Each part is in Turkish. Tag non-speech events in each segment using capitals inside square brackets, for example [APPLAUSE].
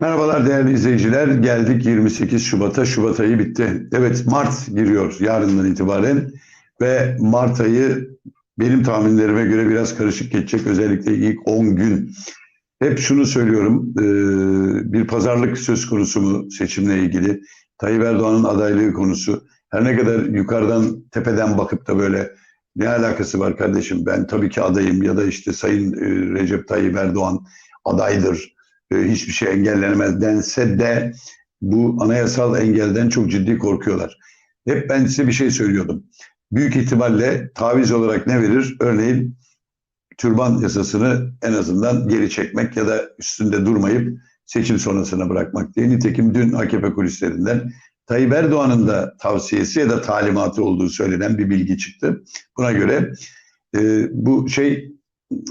Merhabalar değerli izleyiciler. Geldik 28 Şubat'a. Şubat ayı bitti. Evet Mart giriyor yarından itibaren ve Mart ayı benim tahminlerime göre biraz karışık geçecek. Özellikle ilk 10 gün. Hep şunu söylüyorum. e, Bir pazarlık söz konusu mu seçimle ilgili? Tayyip Erdoğan'ın adaylığı konusu. Her ne kadar yukarıdan tepeden bakıp da böyle ne alakası var kardeşim ben tabii ki adayım ya da işte Sayın e, Recep Tayyip Erdoğan adaydır e, hiçbir şey engellenemez dense de bu anayasal engelden çok ciddi korkuyorlar. Hep ben size bir şey söylüyordum. Büyük ihtimalle taviz olarak ne verir? Örneğin türban yasasını en azından geri çekmek ya da üstünde durmayıp seçim sonrasına bırakmak diye. Nitekim dün AKP kulislerinden Tayyip Erdoğan'ın da tavsiyesi ya da talimatı olduğu söylenen bir bilgi çıktı. Buna göre e, bu şey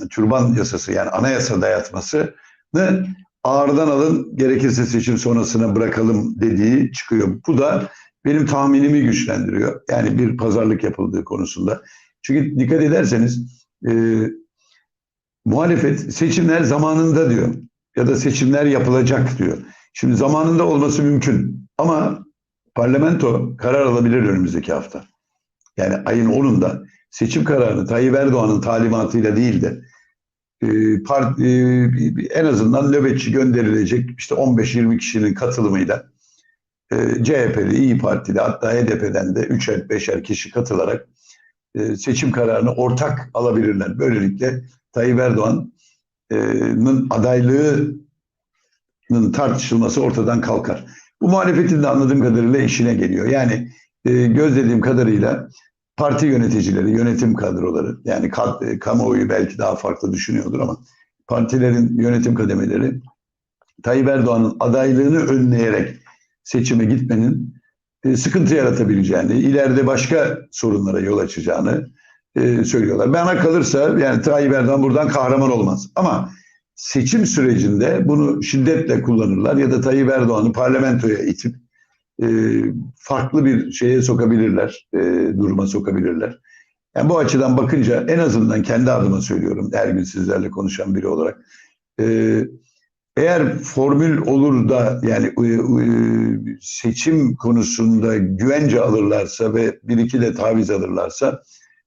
türban yasası yani anayasa dayatmasını ağırdan alın gerekirse seçim sonrasına bırakalım dediği çıkıyor. Bu da benim tahminimi güçlendiriyor. Yani bir pazarlık yapıldığı konusunda. Çünkü dikkat ederseniz e, muhalefet seçimler zamanında diyor ya da seçimler yapılacak diyor. Şimdi zamanında olması mümkün ama parlamento karar alabilir önümüzdeki hafta. Yani ayın 10'unda seçim kararını Tayyip Erdoğan'ın talimatıyla değil de e, part, e, en azından nöbetçi gönderilecek işte 15-20 kişinin katılımıyla e, CHP'li, İyi Parti'li hatta HDP'den de 3'er 5'er kişi katılarak e, seçim kararını ortak alabilirler. Böylelikle Tayyip Erdoğan'ın adaylığının tartışılması ortadan kalkar. Bu muhalefetin de anladığım kadarıyla işine geliyor. Yani e, gözlediğim kadarıyla parti yöneticileri, yönetim kadroları yani kad, e, kamuoyu belki daha farklı düşünüyordur ama partilerin yönetim kademeleri Tayyip Erdoğan'ın adaylığını önleyerek seçime gitmenin e, sıkıntı yaratabileceğini, ileride başka sorunlara yol açacağını e, söylüyorlar. Bana kalırsa yani Tayyip Erdoğan buradan kahraman olmaz. Ama seçim sürecinde bunu şiddetle kullanırlar ya da Tayyip Erdoğan'ı parlamentoya itip e, farklı bir şeye sokabilirler, e, duruma sokabilirler. Yani bu açıdan bakınca en azından kendi adıma söylüyorum her gün sizlerle konuşan biri olarak. E, eğer formül olur da yani e, e, seçim konusunda güvence alırlarsa ve bir iki de taviz alırlarsa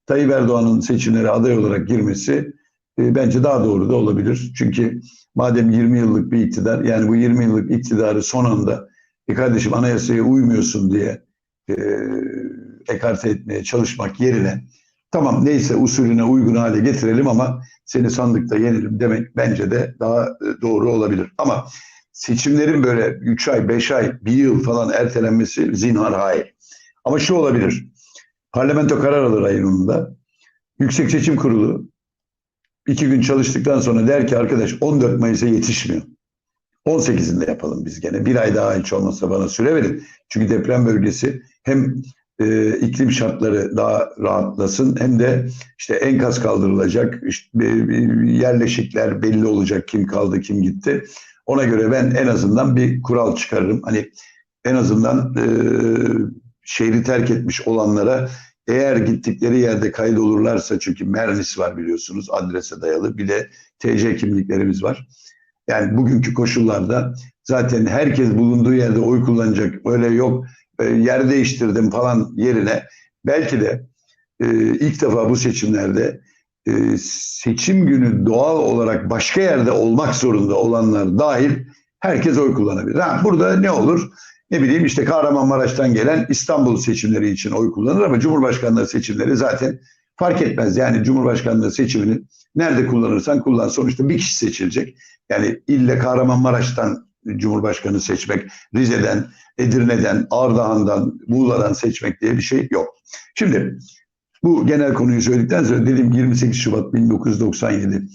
Tayyip Erdoğan'ın seçimlere aday olarak girmesi e, bence daha doğru da olabilir. Çünkü madem 20 yıllık bir iktidar yani bu 20 yıllık iktidarı son anda e kardeşim anayasaya uymuyorsun diye e, ekarte etmeye çalışmak yerine tamam neyse usulüne uygun hale getirelim ama seni sandıkta yenelim demek bence de daha e, doğru olabilir. Ama seçimlerin böyle 3 ay, 5 ay, 1 yıl falan ertelenmesi zinhar hayır. Ama şu olabilir. Parlamento karar alır ayın 10'unda. Yüksek Seçim Kurulu iki gün çalıştıktan sonra der ki arkadaş 14 Mayıs'a yetişmiyor. 18'inde yapalım biz gene. Bir ay daha hiç olmazsa bana süre verin. Çünkü deprem bölgesi hem e, iklim şartları daha rahatlasın hem de işte enkaz kaldırılacak, işte, yerleşikler belli olacak kim kaldı kim gitti. Ona göre ben en azından bir kural çıkarırım. Hani en azından e, şehri terk etmiş olanlara eğer gittikleri yerde kaydolurlarsa çünkü Mernis var biliyorsunuz adrese dayalı bir de TC kimliklerimiz var. Yani bugünkü koşullarda zaten herkes bulunduğu yerde oy kullanacak. Öyle yok e, yer değiştirdim falan yerine belki de e, ilk defa bu seçimlerde e, seçim günü doğal olarak başka yerde olmak zorunda olanlar dahil herkes oy kullanabilir. Ha, burada ne olur? Ne bileyim işte Kahramanmaraş'tan gelen İstanbul seçimleri için oy kullanır ama Cumhurbaşkanlığı seçimleri zaten fark etmez. Yani Cumhurbaşkanlığı seçimini nerede kullanırsan kullan. Sonuçta bir kişi seçilecek. Yani ille Kahramanmaraş'tan Cumhurbaşkanı seçmek, Rize'den, Edirne'den, Ardahan'dan, Muğla'dan seçmek diye bir şey yok. Şimdi bu genel konuyu söyledikten sonra dedim 28 Şubat 1997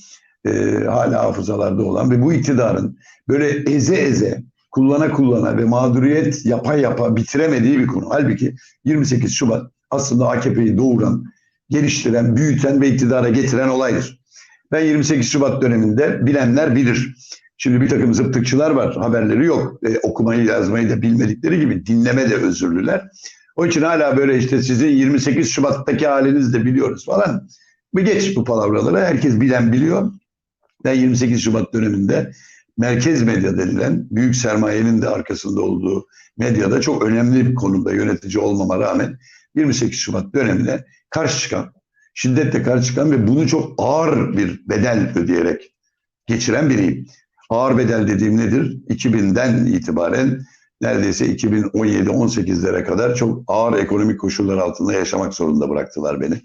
e, hala hafızalarda olan ve bu iktidarın böyle eze eze kullana kullana ve mağduriyet yapa yapa bitiremediği bir konu. Halbuki 28 Şubat aslında AKP'yi doğuran, geliştiren, büyüten ve iktidara getiren olaydır. Ben 28 Şubat döneminde bilenler bilir. Şimdi bir takım zıptıkçılar var. Haberleri yok. E, okumayı yazmayı da bilmedikleri gibi dinleme de özürlüler. O için hala böyle işte sizin 28 Şubat'taki halinizi de biliyoruz falan. Bir geç bu palavraları. Herkes bilen biliyor. Ben 28 Şubat döneminde merkez medya denilen büyük sermayenin de arkasında olduğu medyada çok önemli bir konumda yönetici olmama rağmen 28 Şubat dönemine karşı çıkan, şiddetle karşı çıkan ve bunu çok ağır bir bedel ödeyerek geçiren biriyim. Ağır bedel dediğim nedir? 2000'den itibaren neredeyse 2017-18'lere kadar çok ağır ekonomik koşullar altında yaşamak zorunda bıraktılar beni.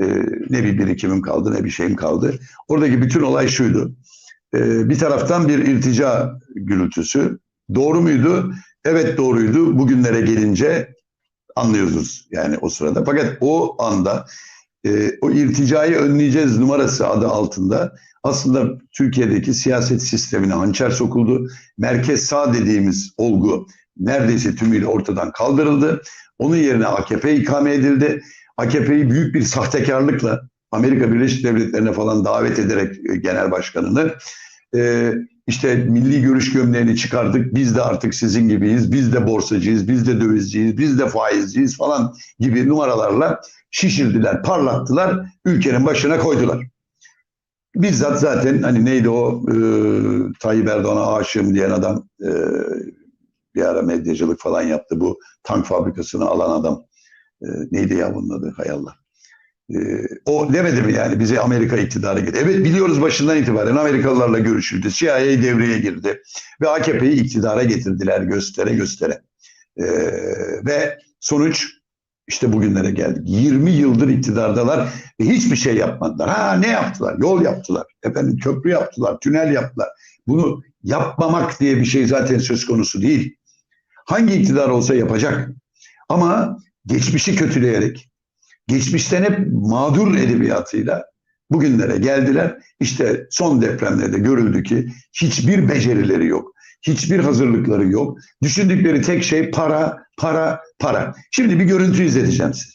Ee, ne bir birikimim kaldı ne bir şeyim kaldı. Oradaki bütün olay şuydu. Ee, bir taraftan bir irtica gürültüsü. Doğru muydu? Evet doğruydu. Bugünlere gelince anlıyoruz yani o sırada. Fakat o anda e, o irticayı önleyeceğiz numarası adı altında aslında Türkiye'deki siyaset sistemine hançer sokuldu. Merkez sağ dediğimiz olgu neredeyse tümüyle ortadan kaldırıldı. Onun yerine AKP ikame edildi. AKP'yi büyük bir sahtekarlıkla Amerika Birleşik Devletleri'ne falan davet ederek e, genel başkanını e, işte milli görüş gömleğini çıkardık. Biz de artık sizin gibiyiz. Biz de borsacıyız, biz de dövizciyiz, biz de faizciyiz falan gibi numaralarla şişirdiler, parlattılar. Ülkenin başına koydular. Bizzat zaten hani neydi o e, Tayyip Erdoğan'a aşığım diyen adam e, bir ara medyacılık falan yaptı. Bu tank fabrikasını alan adam. E, neydi ya bunun adı? Hay Allah. E, o demedi mi yani bize Amerika iktidarı gitti. Evet biliyoruz başından itibaren Amerikalılarla görüşüldü. CIA devreye girdi. Ve AKP'yi iktidara getirdiler göstere göstere. E, ve sonuç işte bugünlere geldik. 20 yıldır iktidardalar ve hiçbir şey yapmadılar. Ha ne yaptılar? Yol yaptılar. Efendim köprü yaptılar, tünel yaptılar. Bunu yapmamak diye bir şey zaten söz konusu değil. Hangi iktidar olsa yapacak. Ama geçmişi kötüleyerek, geçmişten hep mağdur edebiyatıyla bugünlere geldiler. İşte son depremlerde görüldü ki hiçbir becerileri yok. Hiçbir hazırlıkları yok. Düşündükleri tek şey para, para, para. Şimdi bir görüntü izleteceğim size.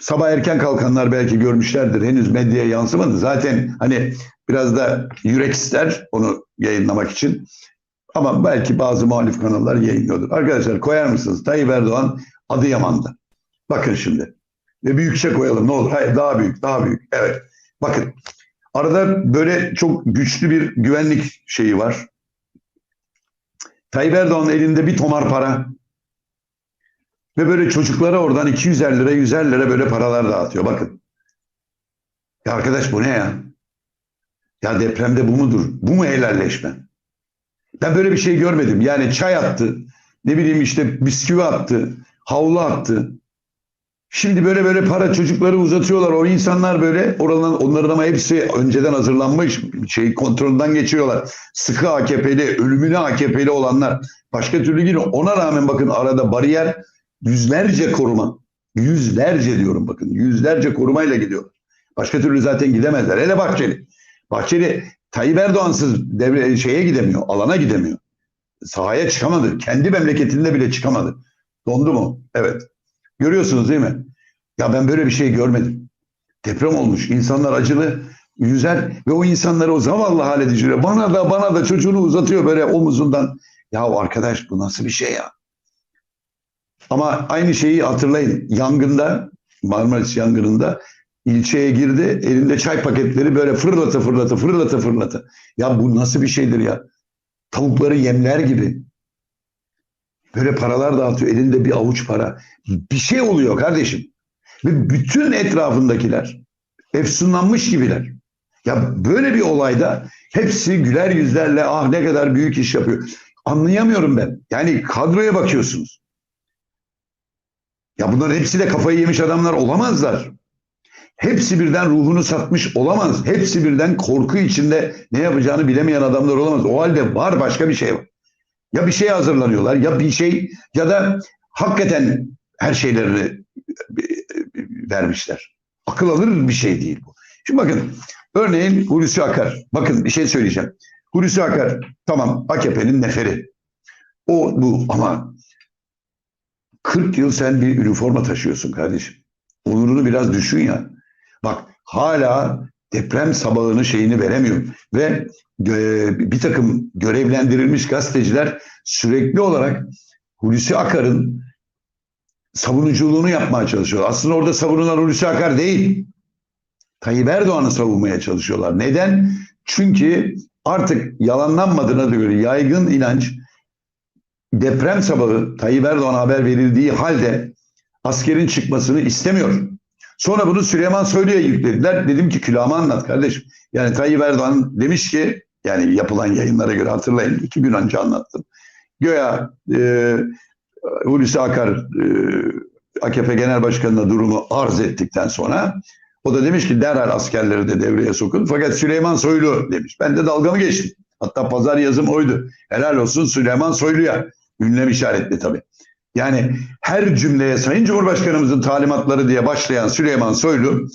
Sabah erken kalkanlar belki görmüşlerdir. Henüz medyaya yansımadı. Zaten hani biraz da yürek ister onu yayınlamak için. Ama belki bazı muhalif kanallar yayınlıyordur. Arkadaşlar koyar mısınız? Tayyip Erdoğan Adıyaman'da. Bakın şimdi. Ve büyükçe koyalım ne olur. Hayır daha büyük, daha büyük. Evet. Bakın. Arada böyle çok güçlü bir güvenlik şeyi var. Tayyip Erdoğan'ın elinde bir tomar para. Ve böyle çocuklara oradan 200'er lira, 100'er lira böyle paralar dağıtıyor. Bakın. Ya arkadaş bu ne ya? Ya depremde bu mudur? Bu mu helalleşme? Ben böyle bir şey görmedim. Yani çay attı. Ne bileyim işte bisküvi attı. Havlu attı. Şimdi böyle böyle para çocukları uzatıyorlar. O insanlar böyle oradan onların ama hepsi önceden hazırlanmış şey kontrolden geçiyorlar. Sıkı AKP'li, ölümüne AKP'li olanlar başka türlü değil. Ona rağmen bakın arada bariyer yüzlerce koruma. Yüzlerce diyorum bakın. Yüzlerce korumayla gidiyor. Başka türlü zaten gidemezler. Hele Bahçeli. Bahçeli Tayyip Erdoğan'sız devre şeye gidemiyor. Alana gidemiyor. Sahaya çıkamadı. Kendi memleketinde bile çıkamadı. Dondu mu? Evet. Görüyorsunuz değil mi? Ya ben böyle bir şey görmedim. Deprem olmuş. İnsanlar acılı yüzer ve o insanları o zavallı hale düşürüyor. Bana da bana da çocuğunu uzatıyor böyle omuzundan. Ya arkadaş bu nasıl bir şey ya? Ama aynı şeyi hatırlayın. Yangında Marmaris yangınında ilçeye girdi. Elinde çay paketleri böyle fırlatı fırlatı fırlatı fırlatı. Ya bu nasıl bir şeydir ya? Tavukları yemler gibi. Böyle paralar dağıtıyor. Elinde bir avuç para. Bir şey oluyor kardeşim. Ve bütün etrafındakiler efsunlanmış gibiler. Ya böyle bir olayda hepsi güler yüzlerle ah ne kadar büyük iş yapıyor. Anlayamıyorum ben. Yani kadroya bakıyorsunuz. Ya bunların hepsi de kafayı yemiş adamlar olamazlar. Hepsi birden ruhunu satmış olamaz. Hepsi birden korku içinde ne yapacağını bilemeyen adamlar olamaz. O halde var başka bir şey var. Ya bir şey hazırlanıyorlar ya bir şey ya da hakikaten her şeylerini vermişler. Akıl alır bir şey değil bu. Şimdi bakın örneğin Hulusi Akar. Bakın bir şey söyleyeceğim. Hulusi Akar tamam AKP'nin neferi. O bu ama 40 yıl sen bir üniforma taşıyorsun kardeşim. Onurunu biraz düşün ya. Bak hala deprem sabahını şeyini veremiyor. Ve bir takım görevlendirilmiş gazeteciler sürekli olarak Hulusi Akar'ın savunuculuğunu yapmaya çalışıyorlar. Aslında orada savunulan Hulusi Akar değil. Tayyip Erdoğan'ı savunmaya çalışıyorlar. Neden? Çünkü artık yalanlanmadığına göre yaygın inanç deprem sabahı Tayyip Erdoğan haber verildiği halde askerin çıkmasını istemiyor. Sonra bunu Süleyman Soylu'ya yüklediler. Dedim ki külahımı anlat kardeşim. Yani Tayyip Erdoğan demiş ki yani yapılan yayınlara göre hatırlayın iki gün önce anlattım. Göya e, Hulusi Akar e, AKP Genel Başkanı'na durumu arz ettikten sonra o da demiş ki derhal askerleri de devreye sokun. Fakat Süleyman Soylu demiş. Ben de dalgamı geçtim. Hatta pazar yazım oydu. Helal olsun Süleyman Soylu'ya. Ünlem işaretli tabii. Yani her cümleye Sayın Cumhurbaşkanımızın talimatları diye başlayan Süleyman Soylu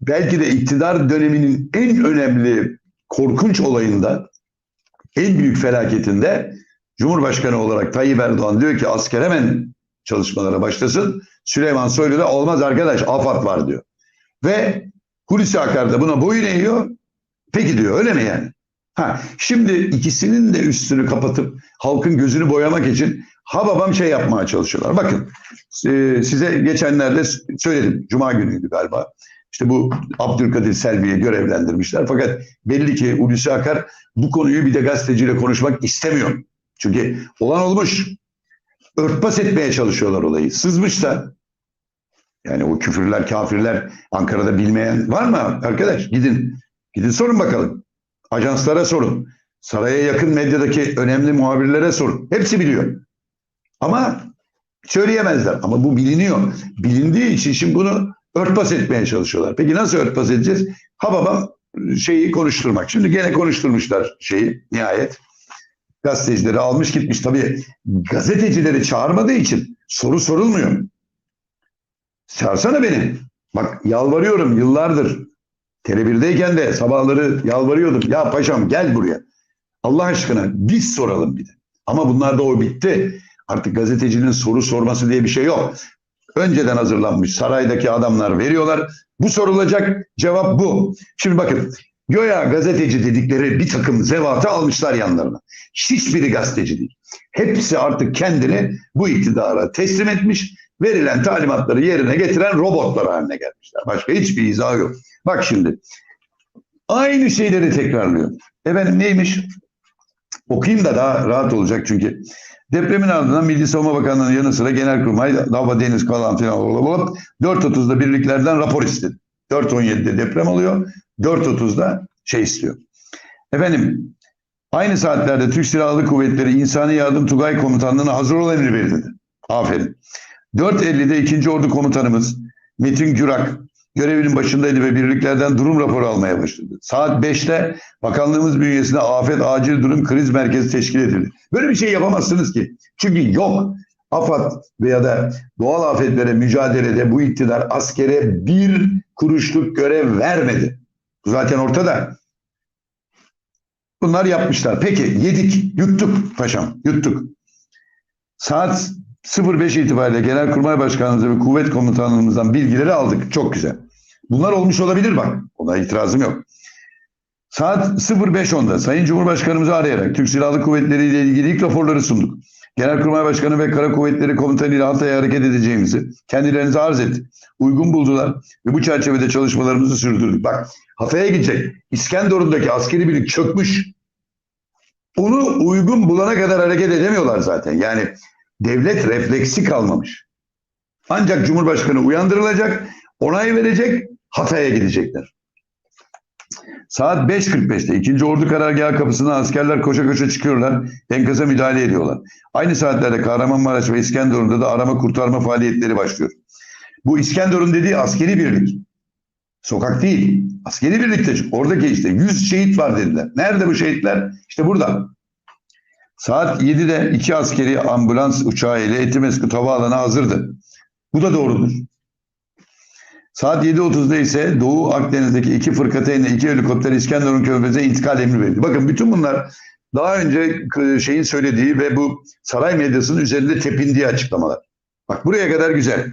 belki de iktidar döneminin en önemli korkunç olayında en büyük felaketinde Cumhurbaşkanı olarak Tayyip Erdoğan diyor ki asker hemen çalışmalara başlasın. Süleyman Soylu da olmaz arkadaş afat var diyor. Ve Hulusi Akar da buna boyun eğiyor. Peki diyor öyle mi yani? Ha, şimdi ikisinin de üstünü kapatıp halkın gözünü boyamak için ha babam şey yapmaya çalışıyorlar. Bakın e, size geçenlerde söyledim. Cuma günüydü galiba. İşte bu Abdülkadir Selvi'ye görevlendirmişler. Fakat belli ki Hulusi Akar bu konuyu bir de gazeteciyle konuşmak istemiyor. Çünkü olan olmuş. Örtbas etmeye çalışıyorlar olayı. Sızmış da yani o küfürler, kafirler Ankara'da bilmeyen var mı arkadaş? Gidin. Gidin sorun bakalım. Ajanslara sorun. Saraya yakın medyadaki önemli muhabirlere sorun. Hepsi biliyor. Ama söyleyemezler. Ama bu biliniyor. Bilindiği için şimdi bunu örtbas etmeye çalışıyorlar. Peki nasıl örtbas edeceğiz? Ha babam şeyi konuşturmak. Şimdi gene konuşturmuşlar şeyi nihayet. Gazetecileri almış gitmiş. Tabii gazetecileri çağırmadığı için soru sorulmuyor. Çağırsana beni. Bak yalvarıyorum yıllardır. Tele1'deyken de sabahları yalvarıyordum. Ya paşam gel buraya. Allah aşkına biz soralım bir de. Ama bunlarda o bitti. Artık gazetecinin soru sorması diye bir şey yok. Önceden hazırlanmış saraydaki adamlar veriyorlar. Bu sorulacak cevap bu. Şimdi bakın Göya gazeteci dedikleri bir takım zevatı almışlar yanlarına. Hiçbiri gazeteci değil. Hepsi artık kendini bu iktidara teslim etmiş, verilen talimatları yerine getiren robotlar haline gelmişler. Başka hiçbir izah yok. Bak şimdi, aynı şeyleri tekrarlıyor. Efendim neymiş? Okuyayım da daha rahat olacak çünkü. Depremin ardından Milli Savunma Bakanlığı'nın yanı sıra Genelkurmay, Hava Deniz Kalan filan olup 4.30'da birliklerden rapor istedi. 4.17'de deprem oluyor. 4.30'da şey istiyor. Efendim aynı saatlerde Türk Silahlı Kuvvetleri İnsani Yardım Tugay Komutanlığı'na hazır ol emri verdi. Aferin. 4.50'de 2. Ordu Komutanımız Metin Gürak görevinin başındaydı ve birliklerden durum raporu almaya başladı. Saat 5'te bakanlığımız bünyesinde afet acil durum kriz merkezi teşkil edildi. Böyle bir şey yapamazsınız ki. Çünkü yok. AFAD veya da doğal afetlere mücadelede bu iktidar askere bir kuruşluk görev vermedi. Zaten ortada. Bunlar yapmışlar. Peki yedik, yuttuk paşam, yuttuk. Saat 05 itibariyle Genelkurmay Başkanımız ve Kuvvet Komutanlığımızdan bilgileri aldık. Çok güzel. Bunlar olmuş olabilir bak. Ona itirazım yok. Saat 05.10'da Sayın Cumhurbaşkanımızı arayarak Türk Silahlı Kuvvetleri ile ilgili ilk raporları sunduk. Genelkurmay Başkanı ve Kara Kuvvetleri Komutanı ile Hatay'a hareket edeceğimizi kendilerinize arz ettik. Uygun buldular ve bu çerçevede çalışmalarımızı sürdürdük. Bak Hatay'a gidecek. İskenderun'daki askeri birlik çökmüş. Onu uygun bulana kadar hareket edemiyorlar zaten. Yani devlet refleksi kalmamış. Ancak Cumhurbaşkanı uyandırılacak, onay verecek, Hatay'a gidecekler. Saat 5.45'te 2. Ordu Karargahı kapısından askerler koşa koşa çıkıyorlar. Enkaza müdahale ediyorlar. Aynı saatlerde Kahramanmaraş ve İskenderun'da da arama kurtarma faaliyetleri başlıyor. Bu İskenderun dediği askeri birlik. Sokak değil. Askeri birlikte. Oradaki işte 100 şehit var dediler. Nerede bu şehitler? İşte burada. Saat 7'de iki askeri ambulans uçağı ile Etimesgut Havaalanı hazırdı. Bu da doğrudur. Saat 7.30'da ise Doğu Akdeniz'deki iki fırkateynle iki helikopter İskenderun Körfezi'ne intikal emri verildi. Bakın bütün bunlar daha önce şeyin söylediği ve bu saray medyasının üzerinde tepindiği açıklamalar. Bak buraya kadar güzel.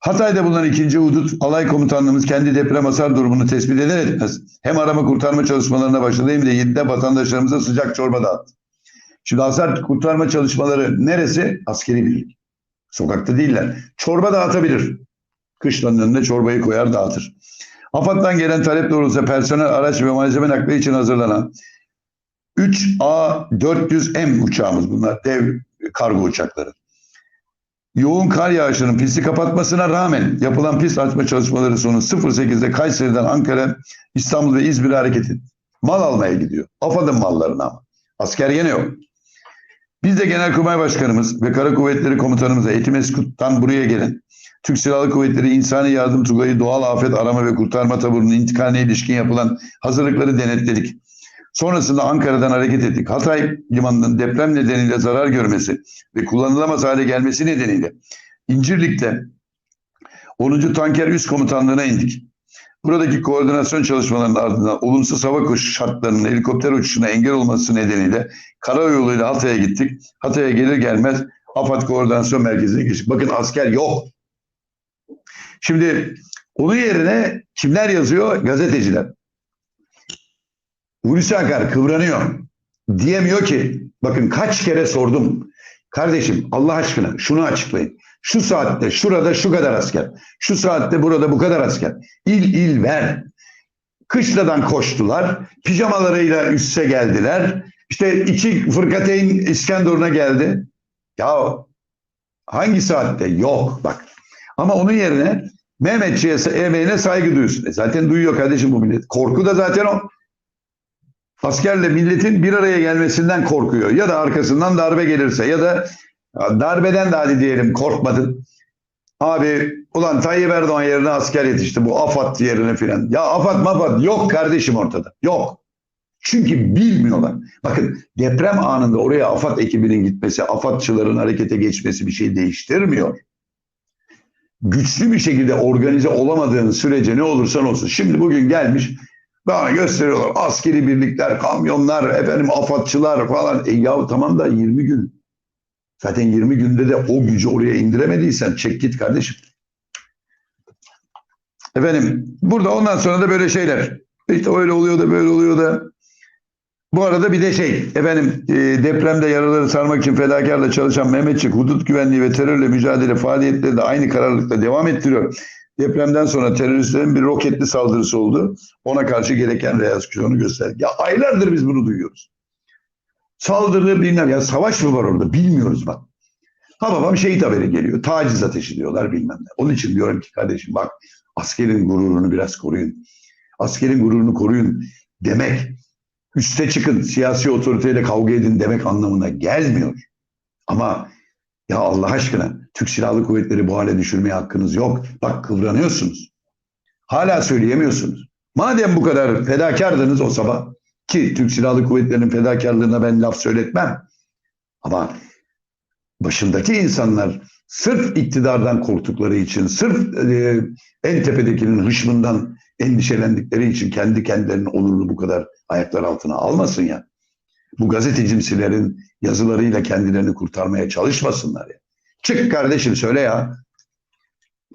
Hatay'da bulunan ikinci hudut alay komutanlığımız kendi deprem hasar durumunu tespit eder etmez. Hem arama kurtarma çalışmalarına başladı hem de 7'de vatandaşlarımıza sıcak çorba dağıttı. Şimdi hasar kurtarma çalışmaları neresi? Askeri birlik. Sokakta değiller. Çorba dağıtabilir. Kışlanın önüne çorbayı koyar dağıtır. AFAD'dan gelen talep doğrultusunda personel, araç ve malzeme nakli için hazırlanan 3A400M uçağımız bunlar dev kargo uçakları. Yoğun kar yağışının pisti kapatmasına rağmen yapılan pist açma çalışmaları sonu 08'de Kayseri'den Ankara, İstanbul ve İzmir'e hareket etti. Mal almaya gidiyor. AFAD'ın mallarına ama. Asker gene yok. Biz de Genelkurmay Başkanımız ve Kara Kuvvetleri Komutanımıza Etimeskut'tan buraya gelen Türk Silahlı Kuvvetleri İnsani Yardım Tugayı Doğal Afet Arama ve Kurtarma Taburu'nun intikaline ilişkin yapılan hazırlıkları denetledik. Sonrasında Ankara'dan hareket ettik. Hatay limanının deprem nedeniyle zarar görmesi ve kullanılamaz hale gelmesi nedeniyle İncirlik'te 10. Tanker Üst Komutanlığı'na indik. Buradaki koordinasyon çalışmalarının ardından olumsuz hava koşu şartlarının helikopter uçuşuna engel olması nedeniyle karayoluyla Hatay'a gittik. Hatay'a gelir gelmez AFAD Koordinasyon Merkezi'ne geçtik. Bakın asker yok. Şimdi onun yerine kimler yazıyor? Gazeteciler. Hulusi Akar kıvranıyor. Diyemiyor ki bakın kaç kere sordum. Kardeşim Allah aşkına şunu açıklayın. Şu saatte şurada şu kadar asker. Şu saatte burada bu kadar asker. İl il ver. Kışladan koştular. Pijamalarıyla üste geldiler. İşte iki fırkateyn İskenderun'a geldi. Ya hangi saatte? Yok bak. Ama onun yerine Mehmetçiğe emeğine saygı duyuyorsun. E zaten duyuyor kardeşim bu millet. Korku da zaten o. Askerle milletin bir araya gelmesinden korkuyor. Ya da arkasından darbe gelirse ya da darbeden de hadi diyelim korkmadın. Abi ulan Tayyip Erdoğan yerine asker yetişti bu AFAD yerine filan. Ya AFAD mafat yok kardeşim ortada. Yok. Çünkü bilmiyorlar. Bakın deprem anında oraya AFAD ekibinin gitmesi, AFADçıların harekete geçmesi bir şey değiştirmiyor. Güçlü bir şekilde organize olamadığın sürece ne olursan olsun. Şimdi bugün gelmiş bana gösteriyorlar askeri birlikler, kamyonlar, efendim AFADçılar falan. E ya tamam da 20 gün. Zaten 20 günde de o gücü oraya indiremediysen çek git kardeşim. Efendim burada ondan sonra da böyle şeyler. İşte öyle oluyor da böyle oluyor da. Bu arada bir de şey efendim e, depremde yaraları sarmak için fedakarla çalışan Mehmetçik hudut güvenliği ve terörle mücadele faaliyetleri de aynı kararlılıkla devam ettiriyor. Depremden sonra teröristlerin bir roketli saldırısı oldu. Ona karşı gereken reaksiyonu gösterdi. Ya aylardır biz bunu duyuyoruz. Saldırı bilmem ya savaş mı var orada bilmiyoruz bak. Ha babam şehit haberi geliyor. Taciz ateşi diyorlar bilmem ne. Onun için diyorum ki kardeşim bak askerin gururunu biraz koruyun. Askerin gururunu koruyun demek üste çıkın siyasi otoriteyle kavga edin demek anlamına gelmiyor. Ama ya Allah aşkına Türk Silahlı Kuvvetleri bu hale düşürmeye hakkınız yok. Bak kıvranıyorsunuz. Hala söyleyemiyorsunuz. Madem bu kadar fedakardınız o sabah ki Türk Silahlı Kuvvetleri'nin fedakarlığına ben laf söyletmem. Ama başındaki insanlar sırf iktidardan korktukları için, sırf e, en tepedekinin hışmından endişelendikleri için kendi kendilerinin onurunu bu kadar ayaklar altına almasın ya. Bu gazetecimsilerin yazılarıyla kendilerini kurtarmaya çalışmasınlar ya. Çık kardeşim söyle ya.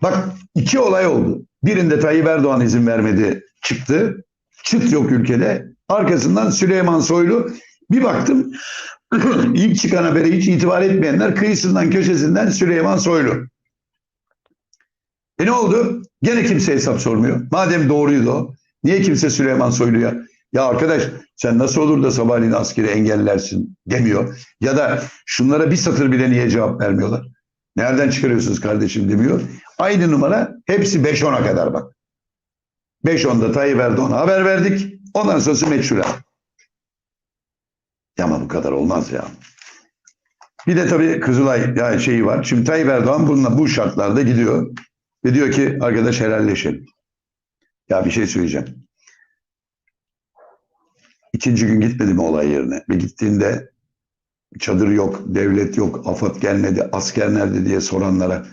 Bak iki olay oldu. Birinde Tayyip Erdoğan izin vermedi çıktı. Çıt yok ülkede. Arkasından Süleyman Soylu bir baktım [CLEARS THROAT] ilk çıkan habere hiç itibar etmeyenler kıyısından köşesinden Süleyman Soylu. E ne oldu? Gene kimse hesap sormuyor. Madem doğruydu o. Niye kimse Süleyman Soylu'ya ya arkadaş sen nasıl olur da sabahleyin askeri engellersin demiyor. Ya da şunlara bir satır bile niye cevap vermiyorlar. Nereden çıkarıyorsunuz kardeşim demiyor. Aynı numara hepsi 5-10'a kadar bak. 5-10'da Tayyip Erdoğan'a haber verdik. Ondan sonrası meçhul. Ya ama bu kadar olmaz ya. Bir de tabii Kızılay yani şeyi var. Şimdi Tayyip Erdoğan bununla bu şartlarda gidiyor ve diyor ki arkadaş helalleşelim. Ya bir şey söyleyeceğim. İkinci gün gitmedi mi olay yerine? Ve gittiğinde çadır yok, devlet yok, afat gelmedi, asker nerede diye soranlara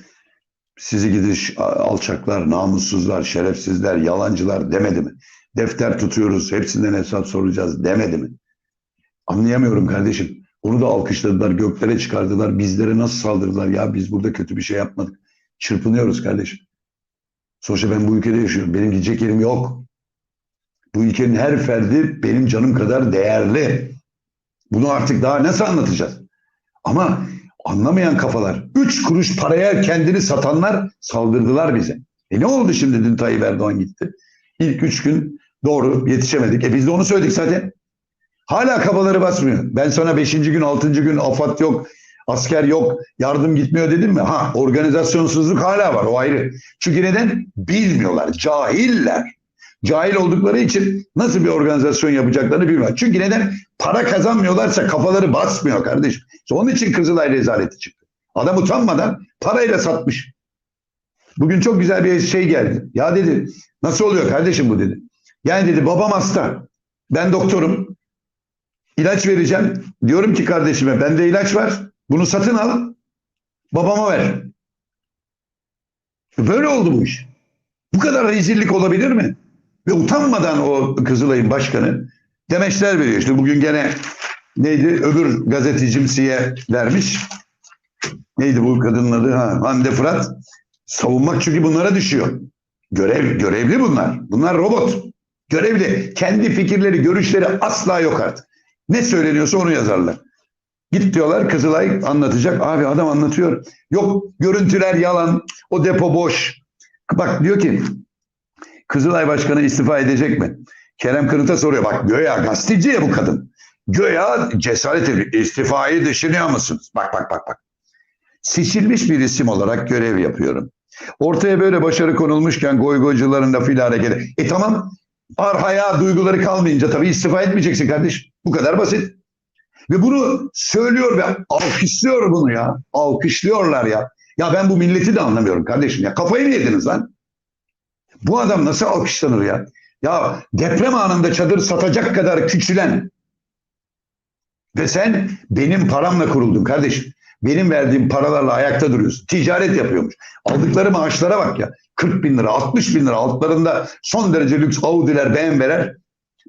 sizi gidiş alçaklar, namussuzlar, şerefsizler, yalancılar demedi mi? Defter tutuyoruz, hepsinden hesap soracağız demedi mi? Anlayamıyorum kardeşim. Onu da alkışladılar, göklere çıkardılar, bizlere nasıl saldırdılar? Ya biz burada kötü bir şey yapmadık. Çırpınıyoruz kardeşim. Sonuçta ben bu ülkede yaşıyorum. Benim gidecek yerim yok. Bu ülkenin her ferdi benim canım kadar değerli. Bunu artık daha nasıl anlatacağız? Ama anlamayan kafalar, üç kuruş paraya kendini satanlar saldırdılar bize. E ne oldu şimdi dün Tayyip Erdoğan gitti? İlk üç gün doğru yetişemedik. E biz de onu söyledik zaten. Hala kafaları basmıyor. Ben sana beşinci gün, altıncı gün afat yok, asker yok, yardım gitmiyor dedim mi? Ha organizasyonsuzluk hala var o ayrı. Çünkü neden? Bilmiyorlar, cahiller. Cahil oldukları için nasıl bir organizasyon yapacaklarını bilmiyorlar. Çünkü neden? Para kazanmıyorlarsa kafaları basmıyor kardeşim. İşte onun için Kızılay rezaleti çıktı. Adam utanmadan parayla satmış. Bugün çok güzel bir şey geldi. Ya dedi nasıl oluyor kardeşim bu dedi. Yani dedi babam hasta. Ben doktorum. İlaç vereceğim. Diyorum ki kardeşime bende ilaç var. Bunu satın al. Babama ver. Böyle oldu bu iş. Bu kadar rezillik olabilir mi? Ve utanmadan o Kızılay'ın başkanı demeçler veriyor. İşte bugün gene neydi öbür gazetecimsiye vermiş. Neydi bu kadının adı? Ha, Hande Fırat. Savunmak çünkü bunlara düşüyor. Görev, görevli bunlar. Bunlar robot. Görevli. Kendi fikirleri, görüşleri asla yok artık. Ne söyleniyorsa onu yazarlar. Git diyorlar Kızılay anlatacak. Abi adam anlatıyor. Yok görüntüler yalan. O depo boş. Bak diyor ki Kızılay Başkanı istifa edecek mi? Kerem Kırıt'a soruyor. Bak göya gazeteci ya bu kadın. Göya cesaret ediyor. İstifayı düşünüyor musunuz? Bak bak bak bak. Seçilmiş bir isim olarak görev yapıyorum. Ortaya böyle başarı konulmuşken goygoycuların da fil hareketi. E tamam arhaya duyguları kalmayınca tabii istifa etmeyeceksin kardeş. Bu kadar basit. Ve bunu söylüyor ve alkışlıyor bunu ya. Alkışlıyorlar ya. Ya ben bu milleti de anlamıyorum kardeşim ya. Kafayı mı yediniz lan? Bu adam nasıl alkışlanır ya? Ya deprem anında çadır satacak kadar küçülen ve sen benim paramla kuruldun kardeşim. Benim verdiğim paralarla ayakta duruyorsun. Ticaret yapıyormuş. Aldıkları maaşlara bak ya. 40 bin lira, 60 bin lira altlarında son derece lüks Audi'ler, BMW'ler,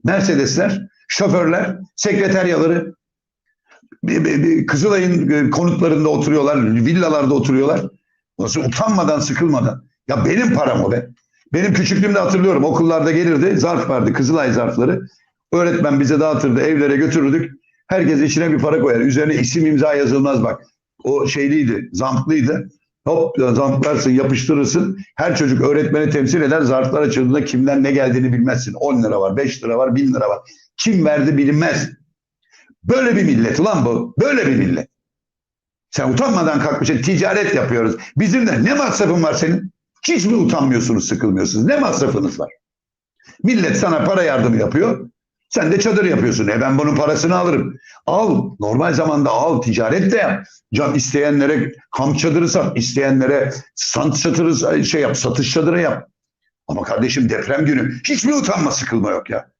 Mercedes'ler, şoförler, sekreteryaları, Kızılay'ın e, konutlarında oturuyorlar, villalarda oturuyorlar. Nasıl utanmadan, sıkılmadan. Ya benim param o be. Benim küçüklüğümde hatırlıyorum okullarda gelirdi, zarf vardı, Kızılay zarfları. Öğretmen bize dağıtırdı, evlere götürürdük. Herkes içine bir para koyar. Üzerine isim imza yazılmaz bak. O şeyliydi, zamplıydı. Hop zamplarsın, yapıştırırsın. Her çocuk öğretmeni temsil eder. Zarflar açıldığında kimden ne geldiğini bilmezsin. 10 lira var, 5 lira var, 1000 lira var. Kim verdi bilinmez. Böyle bir millet ulan bu. Böyle bir millet. Sen utanmadan kalkmışsın ticaret yapıyoruz. Bizim de ne masrafın var senin? Hiç mi utanmıyorsunuz, sıkılmıyorsunuz? Ne masrafınız var? Millet sana para yardımı yapıyor. Sen de çadır yapıyorsun. E ben bunun parasını alırım. Al. Normal zamanda al. Ticaret de yap. Can isteyenlere kamp çadırı sat. isteyenlere stand çadırı şey yap. Satış çadırı yap. Ama kardeşim deprem günü hiç mi utanma sıkılma yok ya?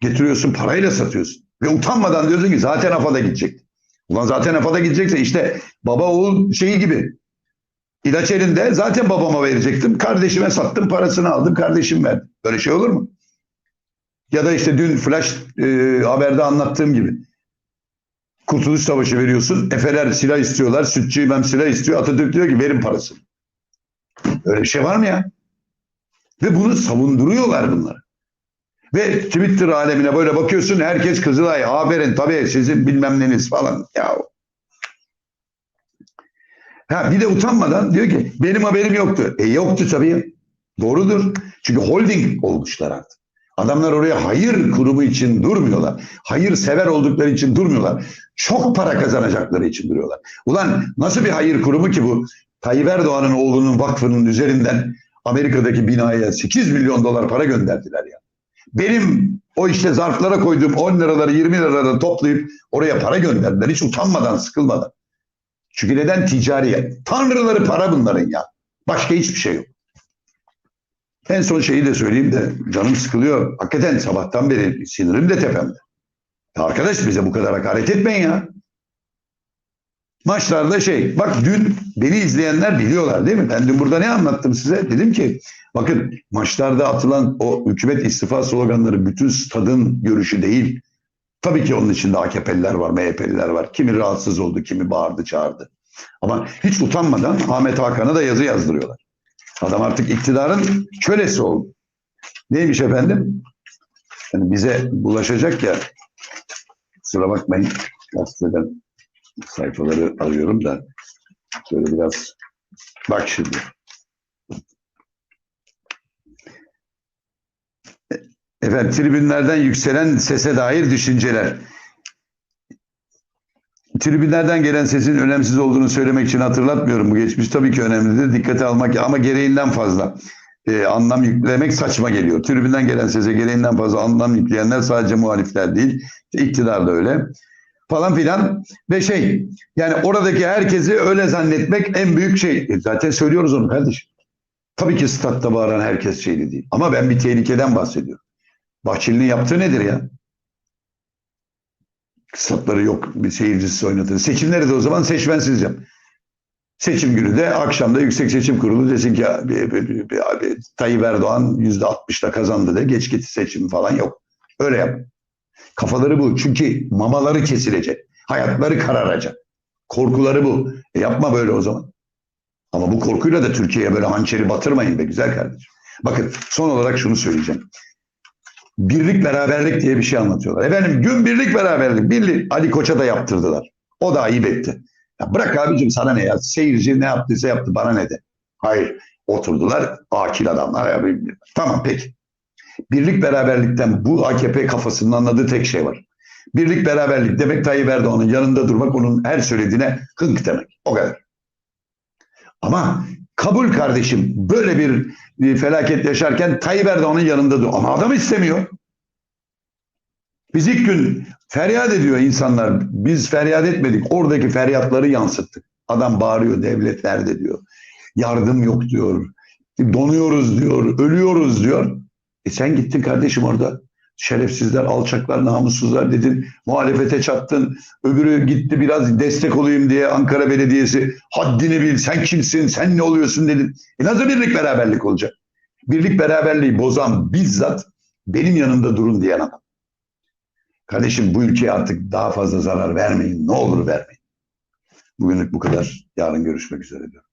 Getiriyorsun parayla satıyorsun. Ve utanmadan diyorsun ki zaten AFAD'a gidecek. Ulan zaten AFAD'a gidecekse işte baba oğul şeyi gibi. İlaç elinde zaten babama verecektim. Kardeşime sattım parasını aldım kardeşim verdi. Böyle şey olur mu? Ya da işte dün flash e, haberde anlattığım gibi. Kurtuluş Savaşı veriyorsun. Efeler silah istiyorlar. Sütçü İmam silah istiyor. Atatürk diyor ki verin parasını. Öyle bir şey var mı ya? Ve bunu savunduruyorlar bunları. Ve Twitter alemine böyle bakıyorsun herkes Kızılay haberin tabii sizin bilmem neniz falan. Ya Ha bir de utanmadan diyor ki benim haberim yoktu. E yoktu tabii. Doğrudur. Çünkü holding olmuşlar artık. Adamlar oraya hayır kurumu için durmuyorlar. Hayır sever oldukları için durmuyorlar. Çok para kazanacakları için duruyorlar. Ulan nasıl bir hayır kurumu ki bu? Tayyip Erdoğan'ın oğlunun vakfının üzerinden Amerika'daki binaya 8 milyon dolar para gönderdiler ya. Benim o işte zarflara koyduğum 10 liraları 20 liraları toplayıp oraya para gönderdiler. Hiç utanmadan sıkılmadan. Çünkü neden ticari? Tanrıları para bunların ya. Başka hiçbir şey yok. En son şeyi de söyleyeyim de canım sıkılıyor. Hakikaten sabahtan beri sinirim de tepemde. Ya arkadaş bize bu kadar hakaret etmeyin ya. Maçlarda şey, bak dün beni izleyenler biliyorlar değil mi? Ben dün burada ne anlattım size? Dedim ki bakın maçlarda atılan o hükümet istifa sloganları bütün stadın görüşü değil. Tabii ki onun içinde AKP'liler var, MHP'liler var. Kimi rahatsız oldu, kimi bağırdı, çağırdı. Ama hiç utanmadan Ahmet Hakan'a da yazı yazdırıyorlar. Adam artık iktidarın kölesi oldu. Neymiş efendim? Yani bize bulaşacak ya. Kusura bakmayın. Gazeteden sayfaları arıyorum da. Şöyle biraz bak şimdi. Efendim tribünlerden yükselen sese dair düşünceler. Tribünlerden gelen sesin önemsiz olduğunu söylemek için hatırlatmıyorum. Bu geçmiş tabii ki önemlidir. Dikkate almak ama gereğinden fazla e, anlam yüklemek saçma geliyor. Tribünden gelen sese gereğinden fazla anlam yükleyenler sadece muhalifler değil. iktidar da öyle. Falan filan ve şey yani oradaki herkesi öyle zannetmek en büyük şey. E, zaten söylüyoruz onu kardeşim. Tabii ki statta bağıran herkes şeyli değil. Ama ben bir tehlikeden bahsediyorum. Bahçeli'nin yaptığı nedir ya? Statları yok bir seyircisiz oynatır. Seçimleri de o zaman seçmensiz yap. Seçim günü de akşamda Yüksek Seçim Kurulu desin ki bir, bir, bir, bir, bir, Tayyip Erdoğan %60'la kazandı de geç git seçim falan yok. Öyle yap. Kafaları bu. Çünkü mamaları kesilecek. Hayatları kararacak. Korkuları bu. E yapma böyle o zaman. Ama bu korkuyla da Türkiye'ye böyle hançeri batırmayın be güzel kardeşim. Bakın son olarak şunu söyleyeceğim. Birlik beraberlik diye bir şey anlatıyorlar. Efendim gün birlik beraberlik. Birlik Ali Koç'a da yaptırdılar. O da ayıp etti. Ya bırak abicim sana ne ya? Seyirci ne yaptıysa yaptı bana ne de. Hayır. Oturdular akil adamlar. Ya, tamam peki. Birlik beraberlikten bu AKP kafasının anladığı tek şey var. Birlik beraberlik demek Tayyip Erdoğan'ın yanında durmak onun her söylediğine hınk demek. O kadar. Ama kabul kardeşim böyle bir e, felaket yaşarken Tayyip Erdoğan'ın yanında dur. Ama adam istemiyor. Biz ilk gün feryat ediyor insanlar. Biz feryat etmedik. Oradaki feryatları yansıttık. Adam bağırıyor devlet nerede diyor. Yardım yok diyor. Donuyoruz diyor. Ölüyoruz diyor. E sen gittin kardeşim orada. Şerefsizler, alçaklar, namussuzlar dedin. Muhalefete çattın. Öbürü gitti biraz destek olayım diye Ankara Belediyesi haddini bil. Sen kimsin? Sen ne oluyorsun dedin. E nasıl birlik beraberlik olacak? Birlik beraberliği bozan bizzat benim yanımda durun diyen adam. Kardeşim bu ülkeye artık daha fazla zarar vermeyin. Ne olur vermeyin. Bugünlük bu kadar. Yarın görüşmek üzere diyorum.